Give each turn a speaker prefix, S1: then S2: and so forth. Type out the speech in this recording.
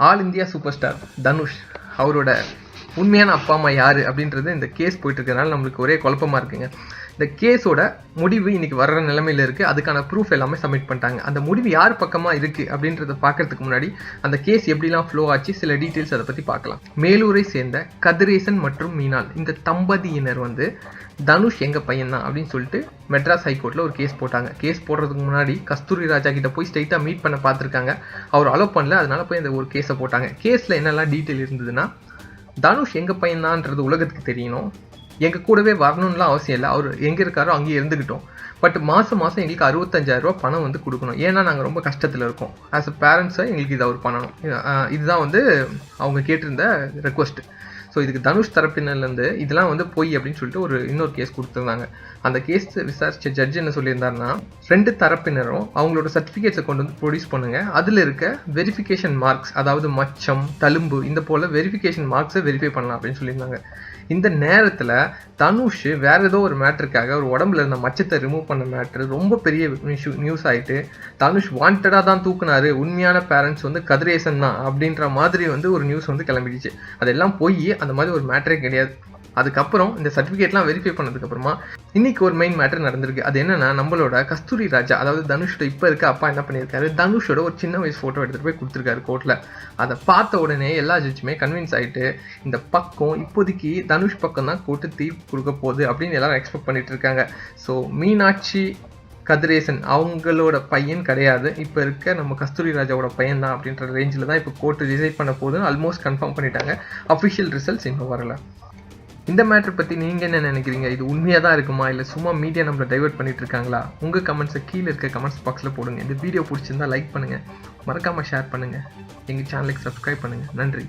S1: All India super star Dhanush அவரோட உண்மையான அப்பா அம்மா யார் அப்படின்றது இந்த கேஸ் போயிட்டு இருக்கிறதுனால நம்மளுக்கு ஒரே குழப்பமா இருக்குங்க. இந்த கேஸோட முடிவு இன்னைக்கு வர்ற நிலைமையில இருக்கு. அதுக்கான ப்ரூஃப் எல்லாமே சப்மிட் பண்ணிட்டாங்க. அந்த முடிவு யார் பக்கமா இருக்கு அப்படின்றத பார்க்கறதுக்கு முன்னாடி அந்த கேஸ் எப்படிலாம் ஃப்ளோ ஆச்சு சில டீட்டெயில்ஸ் அதை பத்தி பார்க்கலாம். மேலூரை சேர்ந்த கதிரேசன் மற்றும் மீனாள். இந்த தம்பதியினர் வந்து தனுஷ் எங்க பையன் தான் அப்படின்னு சொல்லிட்டு மெட்ராஸ் ஹைகோர்ட்ல ஒரு கேஸ் போட்டாங்க. கேஸ் போடுறதுக்கு முன்னாடி கஸ்தூரி ராஜா கிட்ட போய் ஸ்ட்ரைட்டா மீட் பண்ண பார்த்துருக்காங்க. அவர் அலோவ் பண்ணல. அதனால போய் அந்த ஒரு கேஸை போட்டாங்க. கேஸ்ல என்னெல்லாம் டீட்டெயில் இருந்ததுன்னா தனுஷ் எங்க பையன்தான்றது உலகத்துக்கு தெரியணும். எங்கள் கூடவே வரணும்லாம் அவசியம் இல்லை. அவர் எங்கே இருக்காரோ அங்கேயே இருந்துக்கிட்டோம் பட் மாதம் மாதம் எங்களுக்கு அறுபத்தஞ்சாயிரரூபா பணம் வந்து கொடுக்கணும். ஏன்னா நாங்கள் ரொம்ப கஷ்டத்தில் இருக்கோம். ஆஸ் அ பேரண்ட்ஸை எங்களுக்கு இதை அவர் பண்ணணும். இதுதான் வந்து அவங்க கேட்டிருந்த ரெக்வஸ்ட் ஸோ இதுக்கு தனுஷ் தரப்பினர்லேருந்து இதெல்லாம் வந்து பொய் அப்படின்னு சொல்லிட்டு ஒரு இன்னொரு கேஸ் கொடுத்துருந்தாங்க. அந்த கேஸ் விசாரித்த ஜட்ஜ் என்ன சொல்லியிருந்தாருன்னா ரெண்டு தரப்பினரும் அவங்களோட சர்டிஃபிகேட்ஸை கொண்டு வந்து ப்ரொடியூஸ் பண்ணுங்க. அதில் இருக்க வெரிஃபிகேஷன் மார்க்ஸ் அதாவது மச்சம் தழும்பு இந்த போல் வெரிஃபிகேஷன் மார்க்ஸை வெரிஃபை பண்ணலாம் அப்படின்னு சொல்லியிருந்தாங்க. இந்த நேரத்தில் தனுஷ் வேற ஏதோ ஒரு மேட்டருக்காக ஒரு உடம்புல இருந்த மச்சத்தை ரிமூவ் பண்ண மேட்ரு ரொம்ப பெரிய நியூஸ் ஆயிட்டு தனுஷ் வாண்டடாக தான் தூக்குனாரு உண்மையான பேரண்ட்ஸ் வந்து கதிரேசன் தான் அப்படின்ற மாதிரி வந்து ஒரு நியூஸ் வந்து கிளம்பிடுச்சு. அதெல்லாம் போய் அந்த மாதிரி ஒரு மேட்டரே கிடையாது. அதுக்கப்புறம் இந்த சர்டிஃபிகேட்லாம் வெரிஃபை பண்ணதுக்கப்புறமா இன்னைக்கு ஒரு மெயின் மேட்டர் நடந்திருக்கு. அது என்னன்னா நம்மளோட கஸ்தூரி ராஜா அதாவது தனுஷோட இப்போ இருக்க அப்பா என்ன பண்ணியிருக்காரு? தனுஷோட ஒரு சின்ன வயசு ஃபோட்டோ எடுத்துகிட்டு போய் கொடுத்துருக்காரு கோர்ட்டில் அதை பார்த்த உடனே எல்லா ஜட்ஜுமே கன்வின்ஸ் ஆகிட்டு இந்த பக்கம் இப்போதைக்கு தனுஷ் பக்கம் தான் கோர்ட்டு தீர்ப்பு கொடுக்க போகுது அப்படின்னு எல்லாரும் எக்ஸ்பெக்ட் பண்ணிட்டு இருக்காங்க. ஸோ மீனாட்சி கதிரேசன் அவங்களோட பையன் கிடையாது. இப்போ இருக்க நம்ம கஸ்தூரி ராஜாவோட பையன் தான் அப்படின்ற ரேஞ்சில் தான் இப்போ கோர்ட்டு டிசைட் பண்ண போதுன்னு ஆல்மோஸ்ட் கன்ஃபார்ம் பண்ணிட்டாங்க. அஃபிஷியல் ரிசல்ட்ஸ் இன்னும் வரல. இந்த மேட்ரு பற்றி நீங்கள் என்ன நினைக்கிறீங்க? இது உண்மையாக தான் இருக்குமா? இல்லை சும்மா மீடியா நம்மளை டைவெர்ட் பண்ணிட்டு இருக்காங்களா? உங்கள் கமெண்ட்ஸை கீழே இருக்க கமெண்ட்ஸ் பாக்ஸில் போடுங்க. இந்த வீடியோ பிடிச்சிருந்தா லைக் பண்ணுங்கள் மறக்காமல் ஷேர் பண்ணுங்கள் எங்கள் சேனலுக்கு சப்ஸ்கிரைப் பண்ணுங்கள் நன்றி.